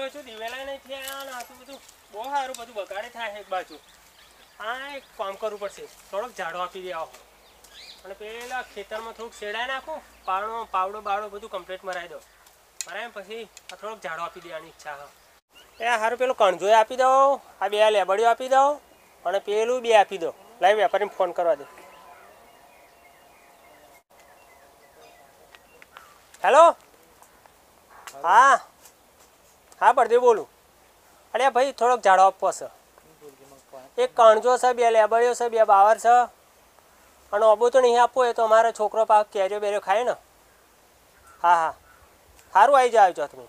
સારું છું દિવેલા નહીં થયા ને બધું બહુ સારું, બધું બગાડે થાય એક બાજુ. હા એક કામ કરવું પડશે, થોડોક ઝાડો આપી દે આવો. અને પેલા ખેતરમાં થોડુંક શેડાઈ નાખું પાણો પાવડો, બાવડો બધું કમ્પ્લીટ મરાવી દો મરાય પછી આ થોડોક ઝાડો આપી દેવાની ઈચ્છા હા એ સારું પેલું કણજોય આપી દો આ બે લેબડીઓ આપી દો અને પેલું બે આપી દો લાઈ વેપારીને ફોન કરવા દે. હેલો હા? હા પડદે બોલું. અરે ભાઈ થોડોક ઝાડો આપવો છે. એક કણજો છે બે લેબડીઓ છે બે બાવર છે. અને અબો તો નહીં આપવો એ તો અમારો છોકરો પાક કેરીઓ બેરીઓ ખાય ને. હા હા. સારું આવી જાવ છો તમે.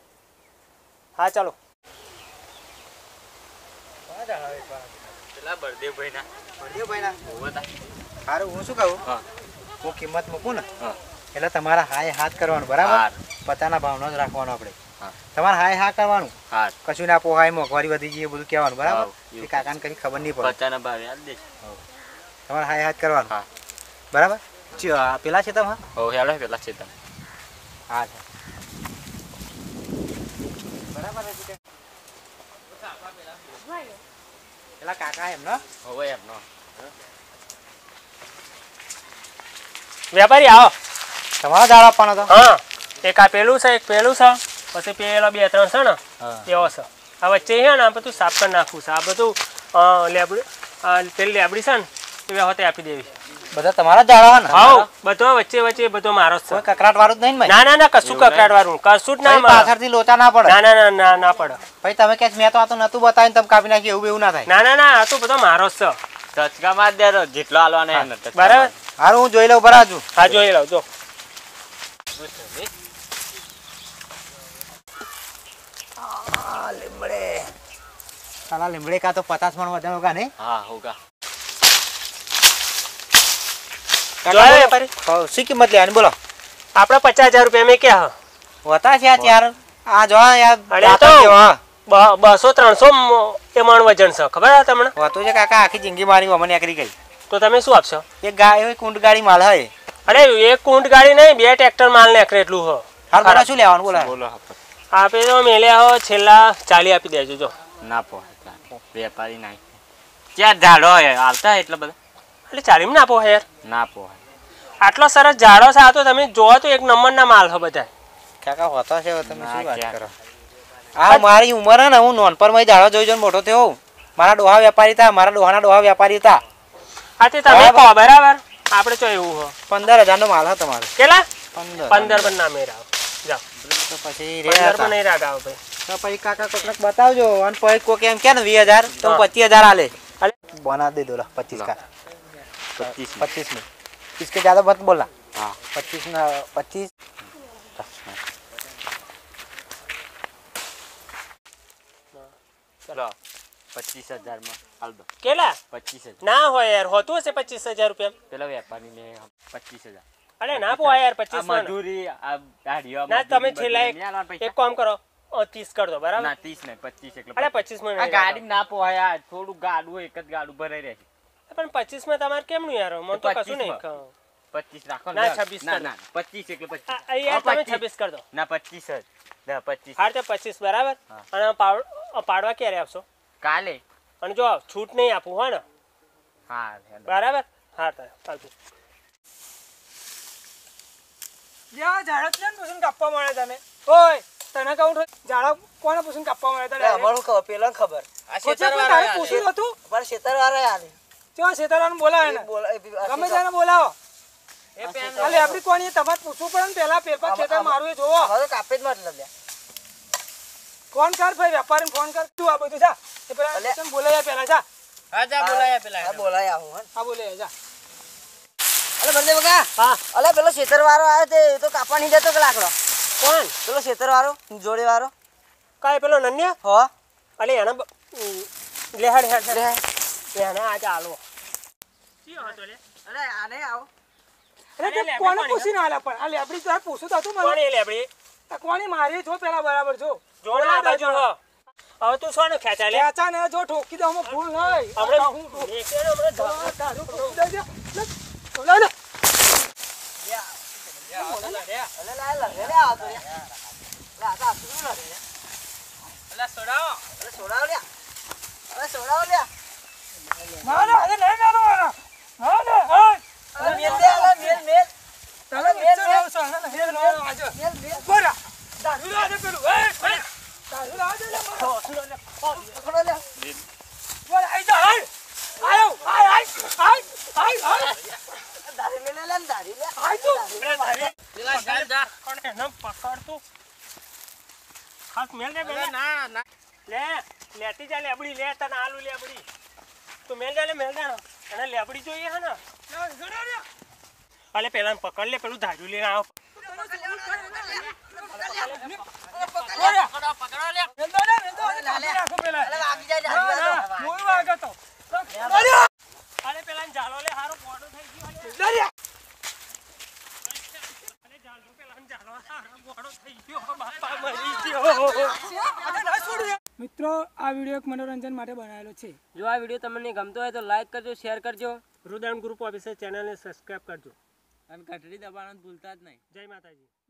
હા ચાલો. પેલા બળદેવભાઈ ના ભાઈ ના સારું હું શું કહું? હું. કિંમત મૂકું ને? એટલે તમારા હાય હાથ કરવાનો બરાબર? પતાના ભાવનો જ રાખવાનો આપણે. તમારે હાય હા કરવાનું? હા. કશું ના પોહાય મોંઘવારી વધી જઈએ બધું કહેવાનું બરાબર. એ કાકાને કઈ ખબર નહીં પડે. પચાના ભાવે આજ દે. તમારે હાય હાથ કરવાનું? હા. બરાબર? પેલા છે તમે હો હેડો પેલા છે તમે. હા બરાબર છે પેલા કાકા એમનો એમનો વેપારી આવો. તમારો દાળ આપવાનો હતો હા. એક આ પેલું છે એક પેલું છે. પછી પેલા બે ત્રણ છે ને એવો છે. આ વચ્ચે છે ને આ બધું સાફ કરી નાખવું છે. આ બધું લેબડી પેલી લેબડી છે ને એ વખતે આપી દેવી. બધા તમારા જ દાળ ને? હાઉ બધો વચ્ચે વચ્ચે બધો મારો જ છે. કકરાટ વાળું જ નહીં ને ના ના ના કશું કકરાટ વાળું કશું જ ના. પાછળથી લોચા ના પડે. ના ના ના ના ના પડે. ભાઈ તમે કે મેં તો આ તો નતું બતાવીને તમે કાપી નાખી એવું એવું ના થાય. ના ના ના આ તો બધો મારો જ છે. ટચકા માર દે રો, જેટલો આલવાનો બરાબર. હારું હું જોઈ લઉં બરાબર હા જોઈ લઉં જો. લીમડે. સાલા લીમડે કા તો પચાસ મણ વજન કા નહીં હા હોગા. જોયા વેપારી હઉ, શી કિંમત લેવાની? બોલો. આપણે પચાસ હજાર રૂપિયા મેં ક્યાં? હોતા છે ચાર. આ જો આ યાર અરે દાંતણ તો- જેવા. બ- બસો ત્રણસો એ મણ વજન છે. ખબર તમને? હોતું છે કાકા આખી જિંદગી મારી મને એકરી ગઈ. તો તમે શું આપશો? એક ગા એવી કુંડ ગાડી માલ હોય અરે એક કુંડ ગાડી નહીં બે ટ્રેક્ટર માલ ને એટલું હો. હાલ બોલો શું લેવાનું બોલો. બોલો આપે તો મેલ્યા હો છેલ્લા ચાલી આપી દેજો જો. ના પો વેપારી ના ક્યાં ઝાડો હોય આવતા એટલા બધા? એટલે ચાલીમાં ના આપો યાર. ના પો આટલો સરસ ઝાડો છે આ તો તમે જોવો તો એક નંબરના માલ હો બધા. કાકા હોતા છે તમે શું વાત કરો? આ મારી ઉંમર હે ને હું નોનપણમાં ઝાડો જોઈ જોઈને મોટો થયો મારા ડોહા વેપારી હતા મારા ડોહાના ડોહા વેપારી હતા. હા તે તમે કહો બરાબર? આપણે તો એવું હો. પંદર હજારનો માલ હતો તમારો. કેટલા? પંદર. પંદર પણ ના મેળાવો તો પછી પંદર રહ્યા પણ નહીં રાગાવો ભાઈ તો પછી કાકા કોકને બતાવજો અને પછી કોક એમ કે ને વીસ હજાર તો હા. પચીસ હજાર આલે અલે. બના દે દો લા, પચીસ લા. का પચીસ पच्चीस में इसके ज़्यादा मत बोलना હા पच्चीस ना पच्चीस ચલો પચીસ હજારમાં હાલ દો કેટલા પચીસ હજાર ના હોય યાર હોતું હશે પચીસ હજાર રૂપિયા પેલા વેપારી ને પચીસ હજાર અરે ના પોવાય યાર આ પચીસ મજૂરી આ દાઢીઓ ના તમે છેલ્લા એક કામ કરો ત્રીસ કર દો બરાબર? ના ત્રીસ નહીં પચીસ એટલે અરે પચીસ. માં ગાડી ના પોહાય થોડું ગાડું એક જ ગાડું ભરાઈ રાખાતો. પણ પચીસમાં તમારે કેમનું યાર? મને તો કશું નહીં 25 પચીસ રાખો ના, ને. 26 ના ના પચીસ એટલે પચીસ. આ- આ યાર હા, તમે 25. છવ્વીસ કર દો. ના પચીસ જ. ના પચીસ. હાર તે પચીસ બરાબર? અને પાડ- પાડવા ક્યારે આપશો કાલે. અને જો છૂટ નહીં આપું ને. હા બરાબર? હા તો ચાલતું. જ્યાં ઝાડો છે ને પૂછીને કાપવા મળે તને. ઓય તને કહું છું, કોને પૂછીને કાપવા મળે તને? અમારું ખબર પેલા ખબર. પછી પણ તારે પૂછ્યું હતું અમારે ખેતર વાળા આલે ચો શેતારાને બોલાવે ને. ગમે તેને બોલાવો. અલે આપડી કોની તમારે પૂછવું પડે ને પેલા પેપર ખેતર મારું એ જોવો. કાપે જ મતલબ ફોન કર ભાઈ વેપારીને ફોન કર. તું આ બધું જા. એ પેલા બોલાયા પેલા જા. હા જા બોલાયા પેલા બોલાય આવું હે હા બોલાયા જા. અલે બંને બગા હા. અલે પેલો શેતર વાળો આવ્યો તે તો કાપવા નહીં દેતો કે લાકડો? કોણ? પેલો શેતર વાળો જોડે વાળો કાય પેલો નન્ય? હો. અલે એને લેહાડ હેડ લે. એને આ ચાલો કયો હતો લે અરે આને આવો. અરે તે કોને પૂછીને આલ્યા પણ? આ લેબડી તો પૂછું તો હતું કોણ મને. એ લેબડી? આ મારી જો પેલા બરાબર જો. જોડા બાજુ હો. હવે તું શું ખેંચા લે? ખેંચા ને જો ઠોકી દો હું ભૂલ નહીં આપણે હું ઠોકી દેખીએ ને હમણાં ધક્કો. દઉં, તારું ઠોકી દઈ દે. લે, લે, લે. અલે લા લા લે આવો તો લે લા તા શું લા લે મારો આજે નહીં મેળવવાનો. મારો, હે. તમે નીચે રહો છો, અને નહીં મેળવવાનો આજે. ઊભો રહો. દારૂ લાવજે પેલું. દારૂ લાવજે લે તું. પણ એને પકડ ખાસ મેલ દે મેલ ના ના લે લેતી જા લેબડી લે તને આલુ લેબડી. તું મેલ દે લે મેલ દે. એને લેબડી જોઈએ હે ને. અલે પેલા પકડ લે પેલું ધાજુ લઈને આવ. ને, નાખો પેલા. ના, ના, જાલો લે હારો પોડો થઈ ગયો અલે. દરિયા. અલે જાલો પેલા જાલો હારો પોડો થઈ ગયો બાપા મરી ગયો આજે ના છોડ્યું. મિત્રો આ વીડિયો એક મનોરંજન માટે બનાવેલો છે. જો આ વીડિયો તમને ગમતો હોય તો લાઈક કરજો શેર કરજો. રુદાન ગ્રુપ ઓફિસર ચેનલને સબસ્ક્રાઈબ કરજો. અને ઘંટડી દબાવવાનું ભૂલતા જ નહીં. જય માતાજી.